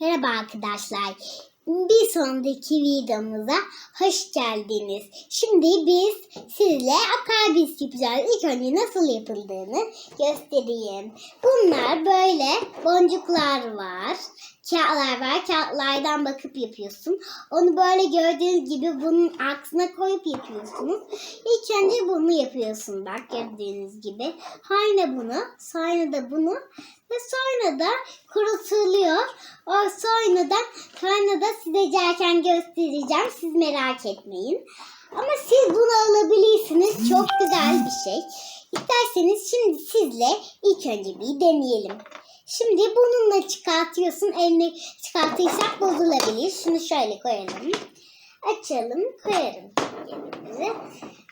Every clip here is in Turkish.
Merhaba arkadaşlar. Bir sonraki videomuza hoş geldiniz. Şimdi biz sizle akabis yapacağız. İlk önce nasıl yapıldığını göstereyim. Bunlar böyle boncuklar var. Kağıtlar var. Kağıtlardan bakıp yapıyorsun. Onu böyle gördüğünüz gibi bunun aksına koyup yapıyorsunuz. İlk önce bunu yapıyorsun bak gördüğünüz gibi. Sonra bunu, sonra da bunu ve sonra da kurutuluyor. O sonra da sonra da size cerken göstereceğim. Siz merak etmeyin. Ama siz bunu alabilirsiniz. Çok güzel bir şey. İsterseniz şimdi sizle ilk önce bir deneyelim. Şimdi bununla çıkartıyorsun. Eline çıkartırsak bozulabilir. Şunu şöyle koyalım. Açalım, koyalım yerimize.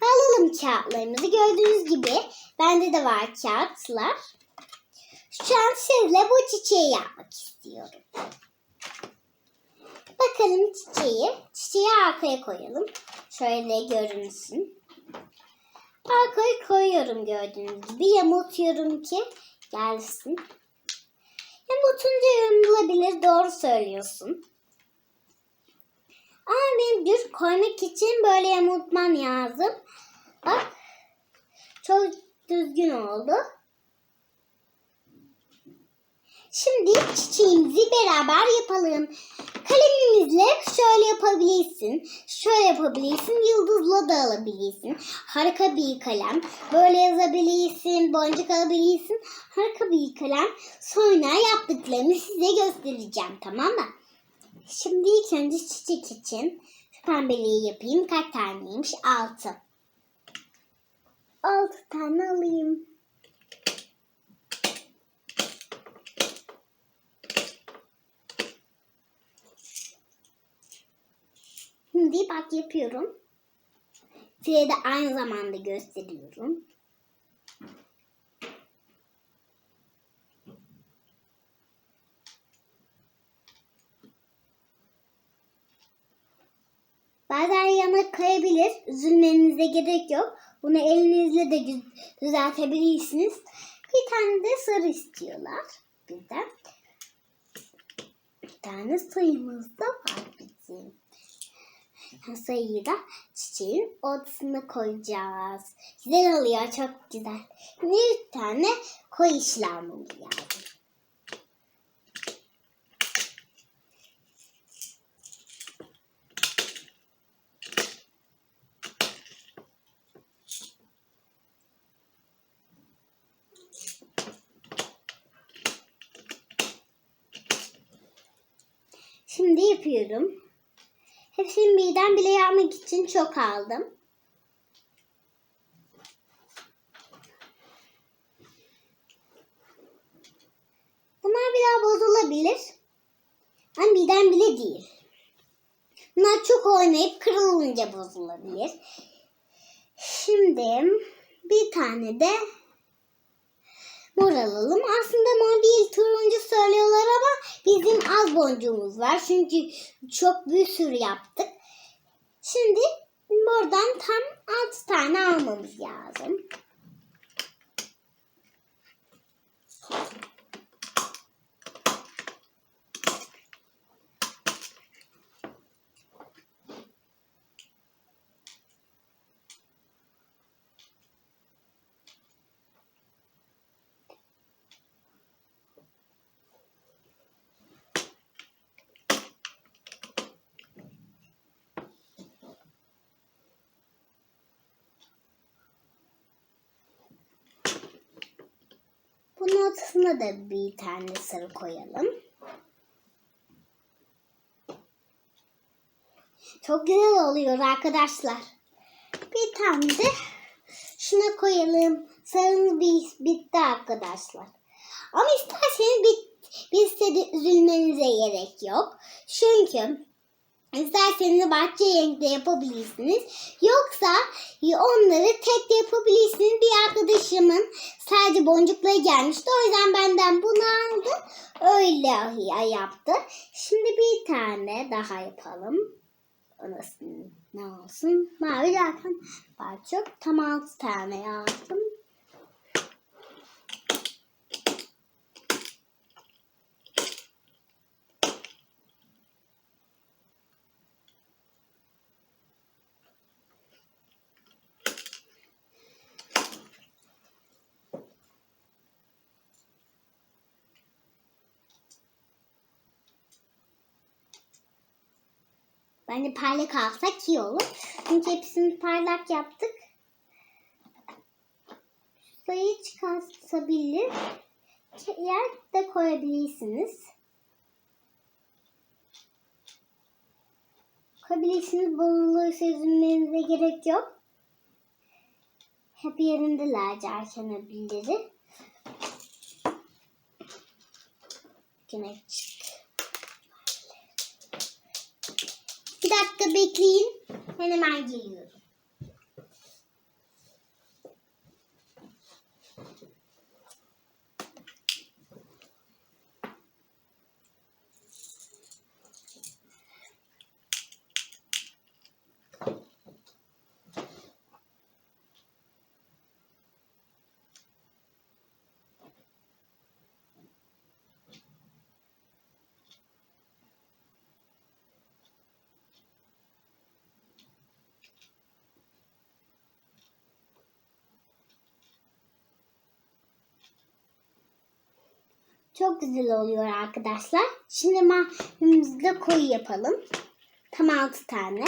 Alalım kağıtlarımızı. Gördüğünüz gibi bende de var kağıtlar. Şu an sizle bu çiçeği yapmak istiyorum. Bakalım çiçeği. Çiçeği arkaya koyalım. Şöyle görünsün. Arkaya koyuyorum gördüğünüz gibi. Yamultuyorum ki gelsin. Yamultunca yamulabilir. Doğru söylüyorsun. Ama benim düz koymak için böyle yamultmam lazım. Bak. Çok düzgün oldu. Şimdi çiçeğimizi beraber yapalım. Kalemimizle şöyle yapabilirsin. Şöyle yapabilirsin. Yıldızla da alabilirsin. Harika bir kalem. Böyle yazabilirsin. Boncuk alabilirsin. Harika bir kalem. Sonra yaptıklarını size göstereceğim. Tamam mı? Şimdi ilk önce çiçek için pembeliği yapayım. Kaç taneymiş? Altı. Altı tane alayım. Bak yapıyorum. Size de aynı zamanda gösteriyorum. Bazen yana kayabilir. Üzülmenize gerek yok. Bunu elinizle de düz- düzeltebilirsiniz. Bir tane de sarı istiyorlar bizden. Bir tane sayımız da var sayıyı da çiçeğin ortasına koyacağız. Güzel oluyor çok güzel. Bir tane koy işlemimiz lazım. Şimdi yapıyorum. Hepsini birden bile yapmak için çok aldım. Bunlar biraz bozulabilir. Ama birden bile değil. Bunlar çok oynayıp kırılınca bozulabilir. Şimdi bir tane de mor alalım. Aslında mor değil turuncu söylüyorlar ama bizim az boncuğumuz var. Çünkü çok bir sürü yaptık. Şimdi mordan tam 6 tane almamız lazım. Bunun ortasına da bir tane sarı koyalım. Çok güzel oluyor arkadaşlar. Bir tane de şuna koyalım. Sarımız bir, bitti arkadaşlar. Ama isterseniz bit, bitse de üzülmenize gerek yok. Çünkü İsterseniz bahçe renkte yapabilirsiniz. Yoksa onları tek de yapabilirsiniz. Bir arkadaşımın sadece boncukları gelmişti. O yüzden benden bunu aldı. Öyle yaptı. Şimdi bir tane daha yapalım. Orası ne olsun? Mavi zaten var çok. Tam altı tane yaptım. Bence parlak alsak iyi olur. Çünkü hepsini parlak yaptık. Sayı çıkartabilir. Yer de koyabilirsiniz. Koyabilirsiniz. Bozulursa üzülmenize gerek yok. Hep yerindelerce açanabiliri. Güneş. Bir dakika bekleyin. Ben hemen geliyorum. Çok güzel oluyor arkadaşlar. Şimdi mahmumuzda koyu yapalım. Tam 6 tane.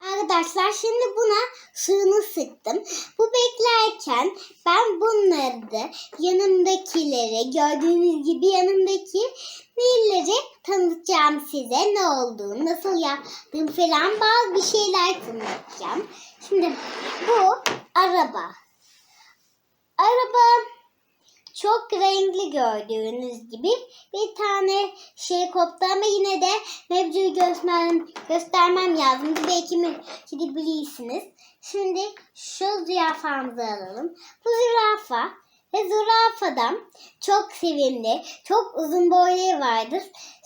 Arkadaşlar şimdi buna suyunu sıktım. Bu beklerken ben bunları da yanımdakileri gördüğünüz gibi yanımdaki nilleri tanıtacağım size ne olduğunu, nasıl yaptığım falan bazı bir şeyler tanıtacağım. Şimdi bu araba. Araba çok renkli gördüğünüz gibi bir tane şey koptu ama yine de mevzuyu göstermem, göstermem lazım. Belki mi gidebilirsiniz. Şimdi şu zürafamızı alalım. Bu zürafa ve zürafadan çok sevimli, çok uzun boyları vardır.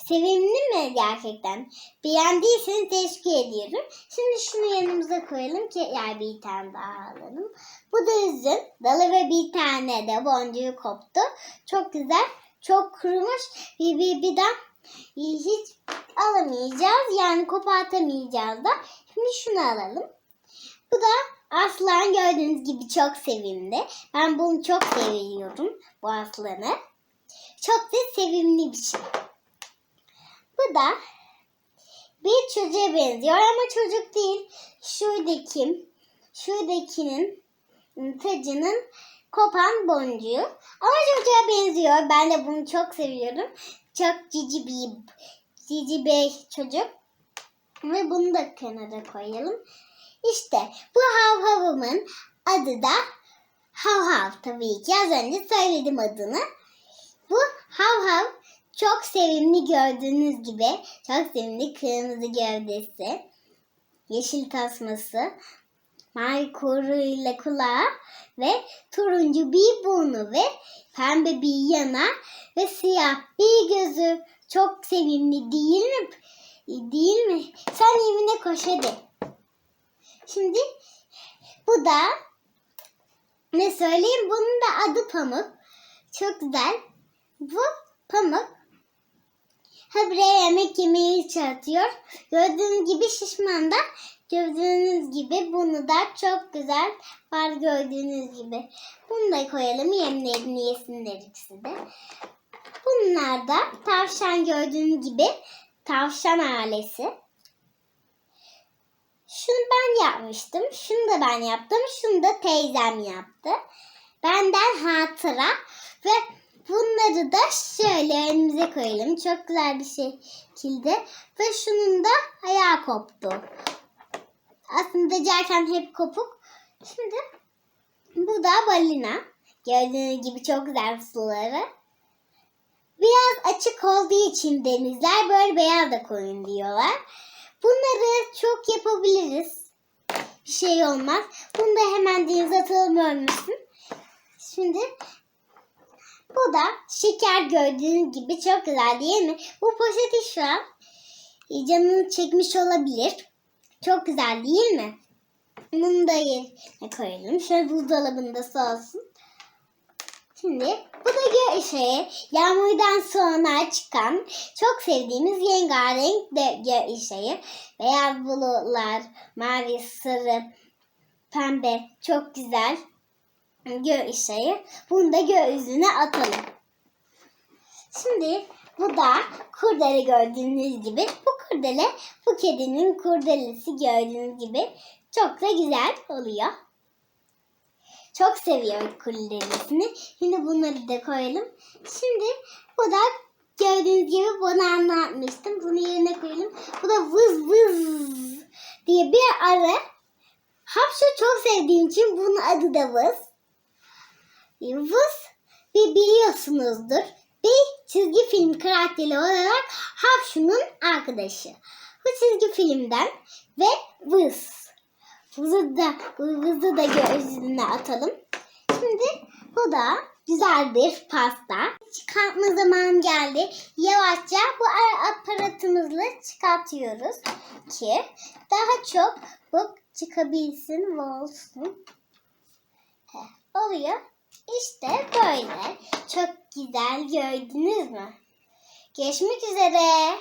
Sevimli mi gerçekten? Beğendiyseniz teşekkür ediyorum. Şimdi şunu yanımıza koyalım ki yer bir tane daha alalım. Bu da üzüm. Dalı ve bir tane de boncuğu koptu. Çok güzel. Çok kurumuş. Bir bir bir de hiç alamayacağız. Yani kopartamayacağız da. Şimdi şunu alalım. Bu da aslan gördüğünüz gibi çok sevimli. Ben bunu çok seviyorum. Bu aslanı. Çok da sevimli bir şey. Bu da bir çocuğa benziyor ama çocuk değil. Şuradaki, şuradakinin tacının kopan boncuğu. Ama çocuğa benziyor. Ben de bunu çok seviyorum. Çok cici bir, cici bir çocuk. Ve bunu da kenara koyalım. İşte bu hav havımın adı da hav hav tabii ki. Az önce söyledim adını. Bu hav hav çok sevimli gördüğünüz gibi. Çok sevimli kırmızı gövdesi. Yeşil tasması. Mavi kuyruğuyla kulağı ve turuncu bir burnu ve pembe bir yana ve siyah bir gözü. Çok sevimli değil mi? Değil mi? Sen evine koş hadi. Şimdi bu da ne söyleyeyim? Bunun da adı Pamuk. Çok güzel. Bu Pamuk. Habire yemek yemeyi çatıyor. Gördüğünüz gibi şişman da gördüğünüz gibi bunu da çok güzel var gördüğünüz gibi. Bunu da koyalım yemlerini yesinler ikisi de. Bunlar da tavşan gördüğünüz gibi tavşan ailesi. Şunu ben yapmıştım. Şunu da ben yaptım. Şunu da teyzem yaptı. Benden hatıra ve bunları da şöyle önümüze koyalım. Çok güzel bir şekilde. Ve şunun da ayağı koptu. Aslında cerken hep kopuk. Şimdi bu da balina. Gördüğünüz gibi çok güzel suları. Biraz açık olduğu için denizler böyle beyaz da koyun diyorlar. Bunları çok yapabiliriz. Bir şey olmaz. Bunu da hemen denize atalım ölmüşsün. Şimdi bu da şeker gördüğünüz gibi çok güzel değil mi? Bu poşeti şu an canını çekmiş olabilir. Çok güzel değil mi? Bunu da yerine koyalım. Şöyle buzdolabında olsun. Şimdi bu da şey, yağmurdan sonra çıkan çok sevdiğimiz rengarenk de gö ışığı. Beyaz bulutlar, mavi, sarı, pembe çok güzel gö ışığı. Bunu da gökyüzüne atalım. Şimdi bu da kurdele gördüğünüz gibi. Bu kurdele bu kedinin kurdelesi gördüğünüz gibi çok da güzel oluyor. Çok seviyor kurdelesini. Şimdi bunları da koyalım. Şimdi bu da gördüğünüz gibi bunu anlatmıştım. Bunu yerine koyalım. Bu da vız vız diye bir arı. Hapşu çok sevdiğim için bunun adı da vız. Vız bir biliyorsunuzdur. Bir çizgi film karakteri olarak Hapşu'nun arkadaşı. Bu çizgi filmden ve Vız. Vız'ı da, Vız'ı da gözüne atalım. Şimdi bu da güzel bir pasta. Çıkartma zamanı geldi. Yavaşça bu aparatımızla çıkartıyoruz ki daha çok bu çıkabilsin ve olsun. Heh, oluyor. İşte böyle. Çok güzel gördünüz mü? Görüşmek üzere.